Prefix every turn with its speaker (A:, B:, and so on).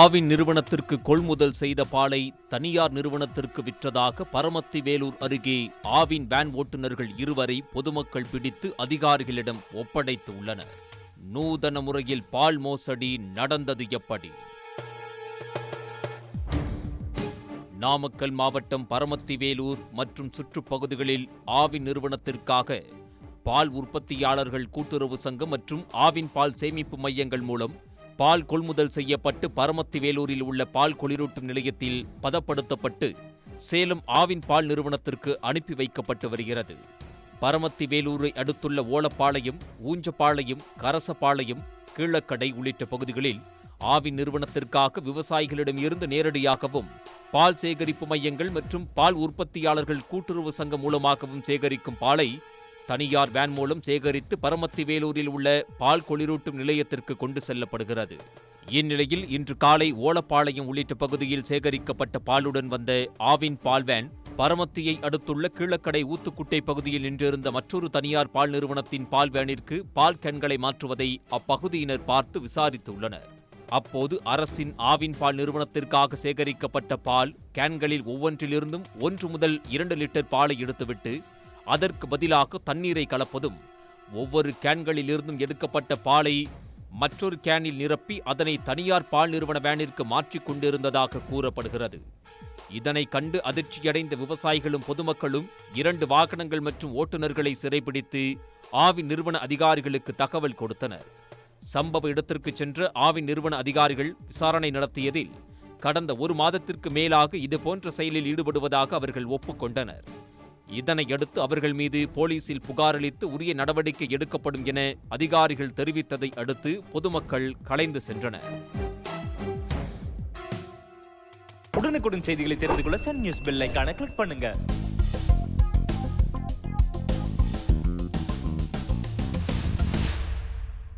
A: ஆவின் நிறுவனத்திற்கு கொள்முதல் செய்த பாலை தனியார் நிறுவனத்திற்கு விற்றதாக பரமத்தி வேலூர் அருகே ஆவின் வேன் ஓட்டுநர்கள் இருவரை பொதுமக்கள் பிடித்து அதிகாரிகளிடம் ஒப்படைத்து உள்ளனர். நூதன முறையில் பால் மோசடி நடந்தது எப்படி? நாமக்கல் மாவட்டம் பரமத்தி வேலூர் மற்றும் சுற்றுப்பகுதிகளில் ஆவின் நிறுவனத்திற்காக பால் உற்பத்தியாளர்கள் கூட்டுறவு சங்கம் மற்றும் ஆவின் பால் சேமிப்பு மையங்கள் மூலம் பால் கொள்முதல் செய்யப்பட்டு பரமத்தி வேலூரில் உள்ள பால் குளிரூட்டும் நிலையத்தில் பதப்படுத்தப்பட்டு சேலம் ஆவின் பால் நிறுவனத்திற்கு அனுப்பி வைக்கப்பட்டு வருகிறது. பரமத்தி வேலூரை அடுத்துள்ள ஓலப்பாளையம் ஊஞ்சப்பாளையம் கரசப்பாளையம் கீழக்கடை உள்ளிட்ட பகுதிகளில் ஆவின் நிறுவனத்திற்காக விவசாயிகளிடம் இருந்து நேரடியாகவும் பால் சேகரிப்பு மையங்கள் மற்றும் பால் உற்பத்தியாளர்கள் கூட்டுறவு சங்கம் மூலமாகவும் சேகரிக்கும் பாலை தனியார் வேன் மூலம் சேகரித்து பரமத்தி வேலூரில் உள்ள பால் குளிரூட்டும் நிலையத்திற்கு கொண்டு செல்லப்படுகிறது. இந்நிலையில் இன்று காலை ஓலப்பாளையம் உள்ளிட்ட பகுதியில் சேகரிக்கப்பட்ட பாலுடன் வந்த ஆவின் பால் வேன் பரமத்தியை அடுத்துள்ள கீழக்கடை ஊத்துக்குட்டை பகுதியில் நின்றிருந்த மற்றொரு தனியார் பால் நிறுவனத்தின் பால் வேனிற்கு பால் கேன்களை மாற்றுவதை அப்பகுதியினர் பார்த்து விசாரித்துள்ளனர். அப்போது அரசின் ஆவின் பால் நிறுவனத்திற்காக சேகரிக்கப்பட்ட பால் கேன்களில் ஒவ்வொன்றிலிருந்தும் ஒன்று முதல் இரண்டு லிட்டர் பாலை எடுத்துவிட்டு அதற்கு பதிலாக தண்ணீரை கலப்பதும் ஒவ்வொரு கேன்களிலிருந்தும் எடுக்கப்பட்ட பாலை மற்றொரு கேனில் நிரப்பி அதனை தனியார் பால் நிறுவன வேனிற்கு மாற்றிக் கொண்டிருந்ததாக கூறப்படுகிறது. இதனை கண்டு அதிர்ச்சியடைந்த விவசாயிகளும் பொதுமக்களும் இரண்டு வாகனங்கள் மற்றும் ஓட்டுநர்களை சிறைபிடித்து ஆவின் நிறுவன அதிகாரிகளுக்கு தகவல் கொடுத்தனர். சம்பவ இடத்திற்கு சென்ற ஆவின் நிறுவன அதிகாரிகள் விசாரணை நடத்தியதில் கடந்த ஒரு மாதத்திற்கு மேலாக இதுபோன்ற செயலில் ஈடுபடுவதாக அவர்கள் ஒப்புக்கொண்டனர். இதனையடுத்து அவர்கள் மீது போலீசில் புகாரளித்து உரிய நடவடிக்கை எடுக்கப்படும் என அதிகாரிகள் தெரிவித்ததை அடுத்து பொதுமக்கள் கலைந்து சென்றனர்.
B: உடனுக்குடன் செய்திகளை தெரிந்து கொள்ள சன் நியூஸ் பெல் கிளிக் பண்ணுங்க.